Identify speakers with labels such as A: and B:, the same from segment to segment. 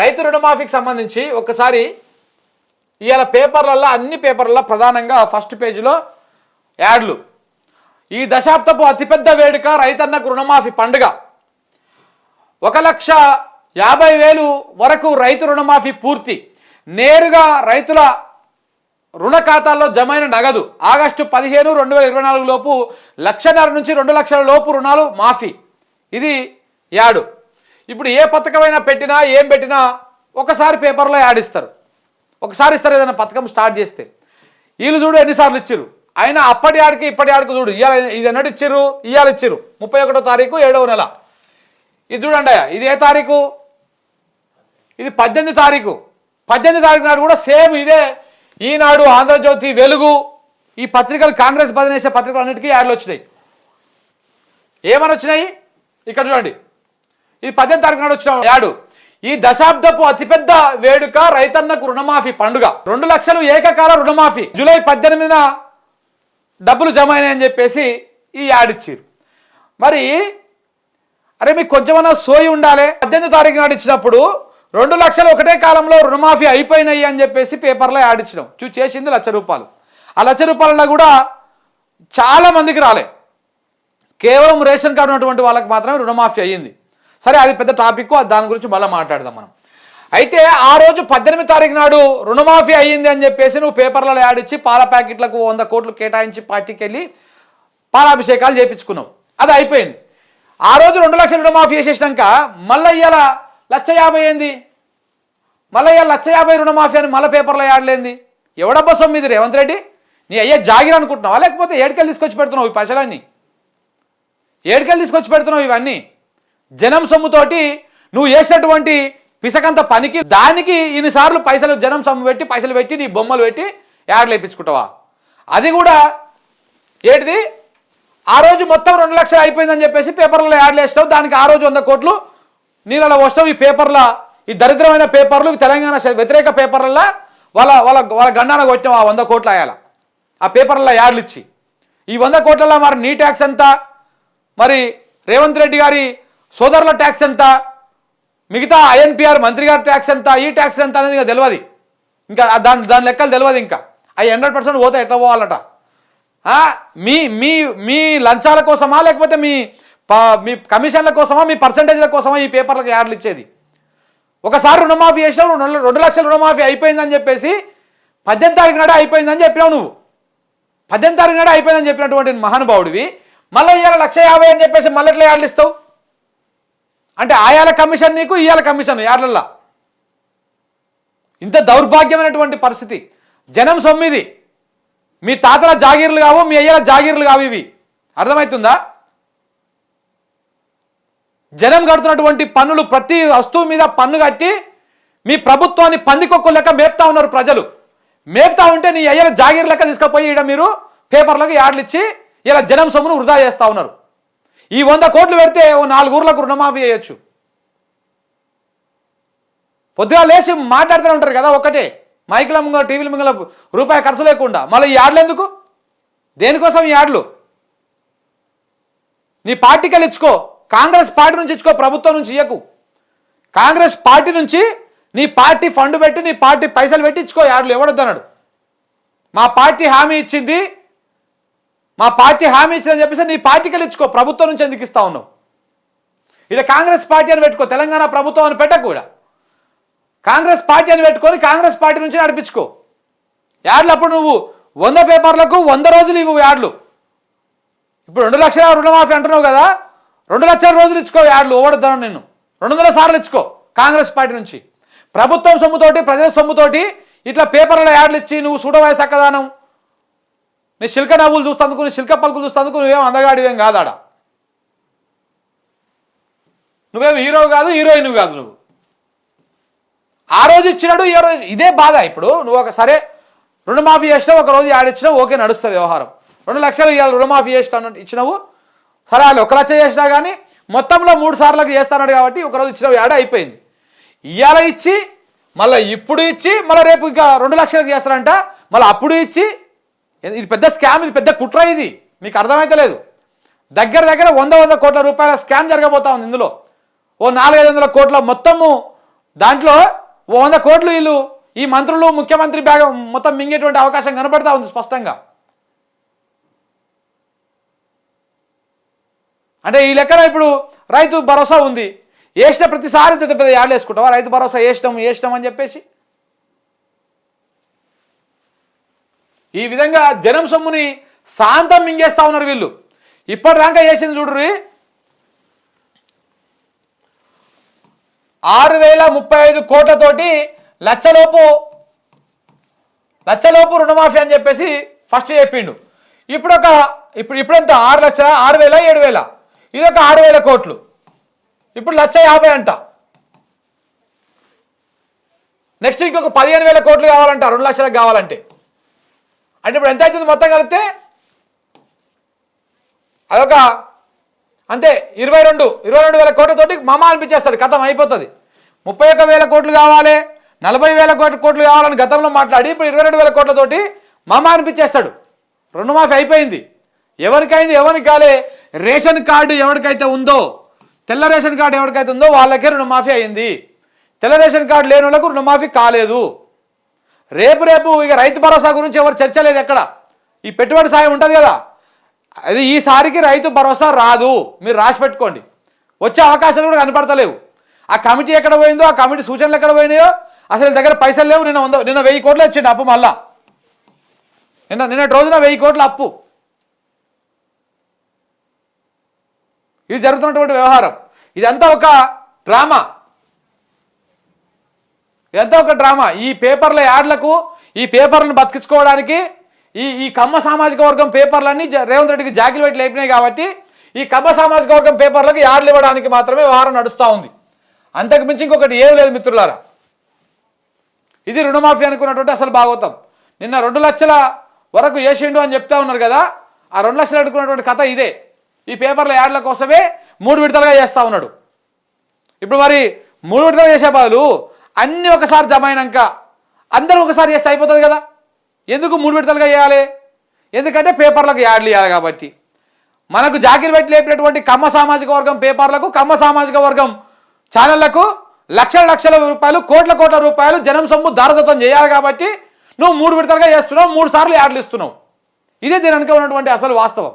A: రైతు రుణమాఫీకి సంబంధించి ఒకసారి ఇవాళ పేపర్లలో అన్ని పేపర్లలో ప్రధానంగా ఫస్ట్ పేజీలో యాడ్లు. ఈ దశాబ్దపు అతిపెద్ద వేడుక రైతన్నకు రుణమాఫీ పండుగ. ఒక లక్ష యాభై వేలు వరకు రైతు రుణమాఫీ పూర్తి. నేరుగా రైతుల రుణ ఖాతాల్లో జమైన నగదు. ఆగస్టు పదిహేను రెండు వేల ఇరవై నాలుగు లోపు లక్షన్నర నుంచి రెండు లక్షల లోపు రుణాలు మాఫీ. ఇది యాడు. ఇప్పుడు ఏ పథకమైనా పెట్టినా ఏం పెట్టినా ఒకసారి పేపర్లో యాడ్ ఇస్తారు. ఒకసారి ఇస్తారు ఏదైనా పథకం స్టార్ట్ చేస్తే. వీళ్ళు చూడు ఎన్నిసార్లు ఇచ్చారు అయినా అప్పటి ఆడికి ఇప్పటి ఆడికి చూడు ఇవాళ ఇది ఎన్నటి ఇచ్చిర్రు? ఇవాళ ఇచ్చిర్రు. ముప్పై ఒకటో తారీఖు ఏడవ నెల. ఇది చూడండి ఇది ఏ తారీఖు? ఇది పద్దెనిమిది తారీఖు. పద్దెనిమిది తారీఖు నాడు కూడా సేమ్ ఇదే. ఈనాడు ఆంధ్రజ్యోతి వెలుగు ఈ పత్రికలు కాంగ్రెస్ బదిలేసే పత్రికలు అన్నిటికీ యాడ్లు వచ్చినాయి. ఏమని వచ్చినాయి? ఇక్కడ చూడండి. ఇది పద్దెనిమిది తారీఖు నాడు వచ్చిన యాడు. ఈ దశాబ్దపు అతిపెద్ద వేడుక రైతన్నకు రుణమాఫీ పండుగ. రెండు లక్షలు ఏకకాల రుణమాఫీ. జూలై పద్దెనిమిదిన డబ్బులు జమ అయినాయని చెప్పేసి ఈ యాడ్ ఇచ్చారు మరి అరే మీకు కొంచెమన్నా సోయి ఉండాలి? పద్దెనిమిది తారీఖు నాడు ఇచ్చినప్పుడు రెండు లక్షలు ఒకటే కాలంలో రుణమాఫీ అయిపోయినాయి అని చెప్పేసి పేపర్లో యాడ్ ఇచ్చినాం చూ చేసింది లక్ష రూపాయలు. ఆ లక్ష రూపాయలలో కూడా చాలా మందికి రాలే. కేవలం రేషన్ కార్డు ఉన్నటువంటి వాళ్ళకి మాత్రమే రుణమాఫీ అయ్యింది. సరే అది పెద్ద టాపిక్ దాని గురించి మళ్ళీ మాట్లాడదాం మనం. అయితే ఆ రోజు పద్దెనిమిది తారీఖు నాడు రుణమాఫీ అయ్యింది అని చెప్పేసి నువ్వు పేపర్లలో యాడిచ్చి పాల ప్యాకెట్లకు వంద కోట్లు కేటాయించి పార్టీకి వెళ్ళి పాలాభిషేకాలు చేయించుకున్నావు అది అయిపోయింది. ఆ రోజు రెండు లక్షల రుణమాఫీ చేసేసినాక మళ్ళీ ఇవాళ లక్ష యాభై ఏంది? మళ్ళీ ఇవాళ లక్ష యాభై రుణమాఫీ అని మళ్ళీ పేపర్లో యాడ్లేంది ఎవడబ్బా సొమ్మిది? రేవంత్ రెడ్డి? నీ అయ్యే జాగిర అనుకుంటున్నావా? లేకపోతే ఏడుకెళ్ళి తీసుకొచ్చి పెడుతున్నావు ఈ పైసలన్నీ ఏడుకెళ్ళి తీసుకొచ్చి పెడుతున్నావు ఇవన్నీ? జనం సొమ్ముతోటి నువ్వు చేసినటువంటి పిసకంత పనికి దానికి ఇన్నిసార్లు పైసలు జనం సొమ్ము పెట్టి పైసలు పెట్టి నీ బొమ్మలు పెట్టి యాడ్లు వేయించుకుంటావా అది కూడా ఏంటిది? ఆ రోజు మొత్తం రెండు లక్షలు అయిపోయిందని చెప్పేసి పేపర్లో యాడ్లు వేస్తావు. దానికి ఆ రోజు వంద కోట్లు నీళ్ళ వస్తావు ఈ పేపర్ల ఈ దరిద్రమైన పేపర్లు తెలంగాణ వ్యతిరేక పేపర్లలో వాళ్ళ వాళ్ళ వాళ్ళ గండాన కొట్టిన ఆ వంద కోట్లు అయ్యాల ఆ పేపర్లలో యాడ్లు ఇచ్చి. ఈ వంద కోట్లలో మరి నీ ట్యాక్స్ అంతా మరి రేవంత్ రెడ్డి గారి సోదరుల ట్యాక్స్ ఎంత? మిగతా ఐఎన్పిఆర్ మంత్రి గారి ట్యాక్స్ ఎంత? ఈ ట్యాక్స్ ఎంత అనేది ఇంకా తెలియదు ఇంకా దాని దాని లెక్కలు తెలియదు ఇంకా. అవి హండ్రెడ్ పర్సెంట్ పోతే ఎట్లా పోవాలట? మీ మీ మీ లంచాల కోసమా? లేకపోతే మీ మీ కమిషన్ల కోసమా? మీ పర్సంటేజ్ల కోసమా ఈ పేపర్లకు యాడ్లు ఇచ్చేది? ఒకసారి రుణమాఫీ చేసినావు రెండు రెండు లక్షల రుణమాఫీ అయిపోయిందని చెప్పేసి పద్దెనిమిది తారీఖు నాడే అయిపోయిందని చెప్పినావు నువ్వు. పద్దెనిమిది తారీఖు నాడే అయిపోయిందని చెప్పినటువంటి మహానుభావుడివి మళ్ళీ ఇవాళ లక్ష యాభై అని చెప్పేసి మళ్ళీ ఎట్లా యాడ్లు ఇస్తావు? అంటే ఆయాల కమిషన్ నీకు ఇయాల కమిషన్ యాడ్లల్లా. ఇంత దౌర్భాగ్యమైనటువంటి పరిస్థితి. జనం సొమ్మిది. మీ తాతల జాగీర్లు కావు మీ అయ్యల జాగీర్లు కావు ఇవి. అర్థమవుతుందా జనం కడుతున్నటువంటి పన్నులు ప్రతి వస్తువు మీద పన్ను కట్టి మీ ప్రభుత్వాన్ని పందికొక్కు లెక్క మేపుతా ఉన్నారు ప్రజలు. మేపుతా ఉంటే నీ అయ్యల జాగీర్ లెక్క తీసుకుపోయి ఈడ మీరు పేపర్లకు యాడ్లు ఇచ్చి ఇలా జనం సొమ్మును వృధా చేస్తూ ఉన్నారు. ఈ వంద కోట్లు పెడితే ఓ నాలుగు ఊర్లకు రుణమాఫీ చేయొచ్చు. పొద్దుగా లేచి మాట్లాడుతూనే ఉంటారు కదా ఒక్కటే. మైకుల ముంగల టీవీల ముంగల రూపాయి ఖర్చు లేకుండా. మళ్ళీ ఈ యాడ్లు ఎందుకు? దేనికోసం ఈ యాడ్లు? నీ పార్టీకి వెళ్ళి ఇచ్చుకో. కాంగ్రెస్ పార్టీ నుంచి ఇచ్చుకో ప్రభుత్వం నుంచి ఇయ్యకు. కాంగ్రెస్ పార్టీ నుంచి నీ పార్టీ ఫండ్ పెట్టి నీ పార్టీ పైసలు పెట్టి ఇచ్చుకో యాడ్లు. ఎవడొద్దన్నాడు? మా పార్టీ హామీ ఇచ్చింది మా పార్టీ హామీ ఇచ్చిందని చెప్పేసి నీ పార్టీకి వెళ్ళి ఇచ్చుకో ప్రభుత్వం నుంచి ఎందుకు ఇస్తా ఉన్నావు? ఇక్కడ కాంగ్రెస్ పార్టీ అని పెట్టుకో తెలంగాణ ప్రభుత్వం అని పెట్టకు కూడా కాంగ్రెస్ పార్టీ అని పెట్టుకొని కాంగ్రెస్ పార్టీ నుంచి నడిపించుకో. యాడ్లు అప్పుడు నువ్వు వంద పేపర్లకు వంద రోజులు ఇవ్వు యాడ్లు. ఇప్పుడు రెండు లక్షల రుణమాఫీ అంటున్నావు కదా రెండు లక్షల రోజులు ఇచ్చుకో యాడ్లు ఓడతాను నేను రెండు వందల సార్లు ఇచ్చుకో కాంగ్రెస్ పార్టీ నుంచి. ప్రభుత్వం సొమ్ముతోటి ప్రజల సొమ్ముతోటి ఇట్లా పేపర్ల యాడ్లు ఇచ్చి నువ్వు చూడవయ సక్కదానం నేను శిల్క నవ్వులు చూస్తందుకు నీ శిల్క పలుకులు చూస్తందుకు నువ్వేం అందగాడివేం కాదాడ? నువ్వేం హీరో కాదు హీరోయిన్ కాదు నువ్వు. ఆ రోజు ఇచ్చినాడు ఈ రోజు ఇదే బాధ ఇప్పుడు. నువ్వు ఒక సరే రుణమాఫీ చేసినావు ఒక రోజు ఆడిచ్చినావు ఓకే నడుస్తుంది వ్యవహారం. రెండు లక్షలు ఇవ్వాలి రుణమాఫీ చేస్తాను ఇచ్చినావు. సరే వాళ్ళు ఒక లక్ష చేసినా కానీ మొత్తంలో మూడు సార్లకు చేస్తాడు కాబట్టి ఒక రోజు ఇచ్చినావు యాడ్ అయిపోయింది. ఇవాళ ఇచ్చి మళ్ళీ ఇప్పుడు ఇచ్చి మళ్ళీ రేపు ఇంకా రెండు లక్షలకు చేస్తారంట మళ్ళీ అప్పుడు ఇచ్చి ఇది పెద్ద స్కామ్ ఇది పెద్ద కుట్ర ఇది. మీకు అర్థమైతే లేదు. దగ్గర దగ్గర వంద వంద కోట్ల రూపాయల స్కామ్ జరగబోతా ఉంది ఇందులో. ఓ నాలుగైదు వందల కోట్ల మొత్తము దాంట్లో ఓ వంద కోట్లు వీళ్ళు ఈ మంత్రులు ముఖ్యమంత్రి బ్యాగ్ మొత్తం మింగేటువంటి అవకాశం కనపడతా ఉంది స్పష్టంగా. అంటే ఈ లెక్కన ఇప్పుడు రైతు భరోసా ఉంది. వేసిన ప్రతిసారి పెద్ద పెద్ద యాడ్లు వేసుకుంటావా? రైతు భరోసా వేసినాం వేసినాం అని చెప్పేసి ఈ విధంగా జనం సొమ్ముని శాంతం మింగేస్తా ఉన్నారు వీళ్ళు. ఇప్పటిదాకా చేసింది చూడ్రి ఆరు వేల ముప్పై ఐదు కోట్లతోటి లక్షలోపు లక్షలోపు రుణమాఫీ అని చెప్పేసి ఫస్ట్ చెప్పిండు. ఇప్పుడు ఒక ఇప్పుడు ఇప్పుడెంత? ఆరు లక్షల ఆరు వేల ఏడు వేల. ఇది ఒక ఆరు వేల కోట్లు. ఇప్పుడు లక్ష యాభై అంట. నెక్స్ట్ ఇంకొక పదిహేను వేల కోట్లు కావాలంట రెండు లక్షలకు కావాలంటే. అంటే ఇప్పుడు ఎంత అవుతుంది మొత్తం కలిపితే? అదొక అంతే ఇరవై రెండు ఇరవై రెండు వేల కోట్లతోటి మమ అనిపించేస్తాడు కథం అయిపోతుంది. ముప్పై ఒక్క వేల కోట్లు కావాలి నలభై వేల కోట్ల కోట్లు కావాలని గతంలో మాట్లాడి ఇప్పుడు ఇరవై రెండు వేల కోట్లతోటి మమ అనిపించేస్తాడు. రుణమాఫీ అయిపోయింది. ఎవరికైంది ఎవరికి కాలే? రేషన్ కార్డు ఎవరికైతే ఉందో తెల్ల రేషన్ కార్డు ఎవరికైతే ఉందో వాళ్ళకే రుణమాఫీ అయింది. తెల్ల రేషన్ కార్డు లేని వాళ్ళకు రుణమాఫీ కాలేదు. రేపు రేపు ఇక రైతు భరోసా గురించి ఎవరు చర్చ లేదు ఎక్కడ? ఈ పెట్టుబడి సాయం ఉంటుంది కదా. అది ఈసారికి రైతు భరోసా రాదు. మీరు రాసి పెట్టుకోండి. వచ్చే అవకాశాలు కూడా కనపడతలేవు. ఆ కమిటీ ఎక్కడ పోయిందో ఆ కమిటీ సూచనలు ఎక్కడ పోయినాయో అసలు దగ్గర పైసలు లేవు. నిన్న వంద నిన్న వెయ్యి కోట్లు వచ్చింది అప్పు మళ్ళా. నిన్న నిన్నటి రోజున వెయ్యి కోట్ల అప్పు. ఇది జరుగుతున్నటువంటి వ్యవహారం. ఇదంతా ఒక డ్రామా. పెద్ద ఒక డ్రామా. ఈ పేపర్ల యాడ్లకు ఈ పేపర్లను బతికించుకోవడానికి ఈ ఈ కమ్మ సామాజిక వర్గం పేపర్లన్నీ రేవంత్ రెడ్డికి జాకిలు పెట్టి లేపినాయి కాబట్టి ఈ కమ్మ సామాజిక వర్గం పేపర్లకు యాడ్లు ఇవ్వడానికి మాత్రమే వ్యవహారం నడుస్తూ ఉంది. అంతకు మించి ఇంకొకటి ఏం లేదు మిత్రులారా. ఇది రుణమాఫీ అనుకున్నటువంటి అసలు భాగవతం నిన్న రెండు లక్షల వరకు వేసిండు అని చెప్తా ఉన్నారు కదా ఆ రెండు లక్షలు అడుకున్నటువంటి కథ ఇదే. ఈ పేపర్ల యాడ్ల కోసమే మూడు విడతలుగా చేస్తూ ఉన్నాడు. ఇప్పుడు మరి మూడు విడతలు చేసే బదులు అన్నీ ఒకసారి జమ అయినాక అందరూ ఒకసారి చేస్తే అయిపోతుంది కదా. ఎందుకు మూడు విడతలుగా చేయాలి? ఎందుకంటే పేపర్లకు యాడ్లు ఇవ్వాలి కాబట్టి. మనకు జాకిరి పెట్టి లేపినటువంటి కమ్మ సామాజిక వర్గం పేపర్లకు కమ్మ సామాజిక వర్గం ఛానళ్ళకు లక్షల లక్షల రూపాయలు కోట్ల కోట్ల రూపాయలు జనం సొమ్ము దారదత్తం చేయాలి కాబట్టి నువ్వు మూడు విడతలుగా చేస్తున్నావు మూడు సార్లు యాడ్లు ఇస్తున్నావు. ఇదే దీని వెనుక ఉన్నటువంటి అసలు వాస్తవం.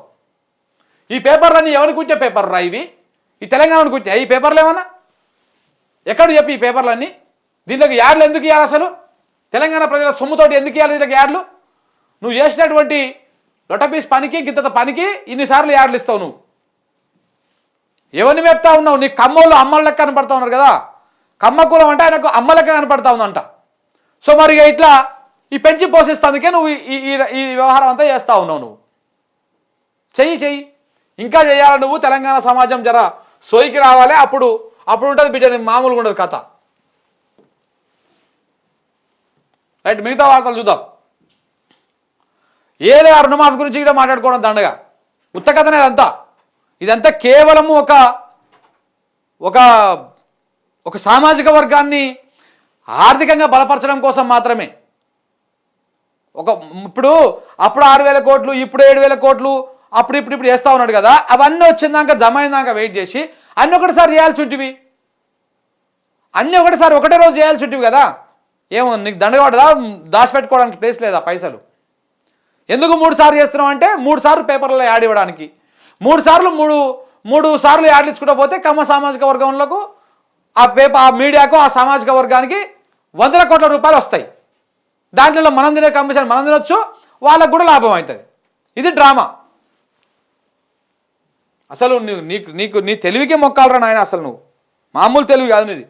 A: ఈ పేపర్లన్నీ ఎవరికి కూర్చే పేపర్ రా ఇవి? ఈ తెలంగాణకు కూర్చా ఈ పేపర్లు ఏమన్నా ఎక్కడ చెప్పి ఈ పేపర్లన్నీ? దీంట్లోకి యాడ్లు ఎందుకు ఇవ్వాలి అసలు? తెలంగాణ ప్రజల సొమ్ముతోటి ఎందుకు ఇవ్వాలి దీంట్లోకి యాడ్లు? నువ్వు చేసినటువంటి లొటపీస్ పనికి గింత పనికి ఇన్నిసార్లు యాడ్లు ఇస్తావు నువ్వు? ఎవరిని మెప్తా ఉన్నావు? నీ కమ్మోళ్ళు అమ్మల కనపడతా ఉన్నారు కదా? కమ్మ కులం అంటే ఆయనకు అమ్మ లెక్క కనపడతా ఉందంట. సో మరి ఇక ఇట్లా ఈ పెంచి పోషిస్తానికే నువ్వు ఈ ఈ- వ్యవహారం అంతా చేస్తా ఉన్నావు నువ్వు. చెయ్యి చెయ్యి. ఇంకా చేయాలి నువ్వు తెలంగాణ సమాజం జర సోయికి రావాలి. అప్పుడు అప్పుడు ఉంటుంది బిడ్డ మామూలుగా ఉండదు కథ. రైట్ మిగతా వార్తలు చూద్దాం. ఏలే ఆ రుణమాఫీ గురించి కూడా మాట్లాడుకోవడం దండగా. ఉత్తకథనే కథనే ఇదంతా ఇదంతా కేవలము ఒక ఒక ఒక సామాజిక వర్గాన్ని ఆర్థికంగా బలపరచడం కోసం మాత్రమే. ఒక ఇప్పుడు అప్పుడు ఆరు వేల కోట్లు ఇప్పుడు ఏడు వేల కోట్లు అప్పుడు ఇప్పుడు ఇప్పుడు వేస్తూ ఉన్నాడు కదా. అవన్నీ వచ్చిందాక జమ అయినాక వెయిట్ చేసి అన్నీ ఒకటిసారి చేయాల్సి ఉంటివి. అన్నీ ఒకటిసారి ఒకటే రోజు చేయాల్సి ఉంటివి కదా. ఏమో నీకు దండగపడదా దాచిపెట్టుకోవడానికి ప్లేస్ లేదా పైసలు? ఎందుకు మూడు సార్లు చేస్తున్నాం అంటే మూడు సార్లు పేపర్లో యాడ్ ఇవ్వడానికి. మూడు సార్లు మూడు మూడు సార్లు యాడ్లు ఇచ్చుకుంటూ పోతే కమ్మ సామాజిక వర్గంలో ఆ పేపర్ ఆ మీడియాకు ఆ సామాజిక వర్గానికి వందల కోట్ల రూపాయలు వస్తాయి. దాంట్లో మనం తినే కమిషన్ మనం తినొచ్చు వాళ్ళకు కూడా లాభం అవుతుంది. ఇది డ్రామా అసలు నువ్వు నీకు నీకు నీ తెలివికే మొక్కాలరా నాయన అసలు నువ్వు. మామూలు తెలివి కాదు నీది.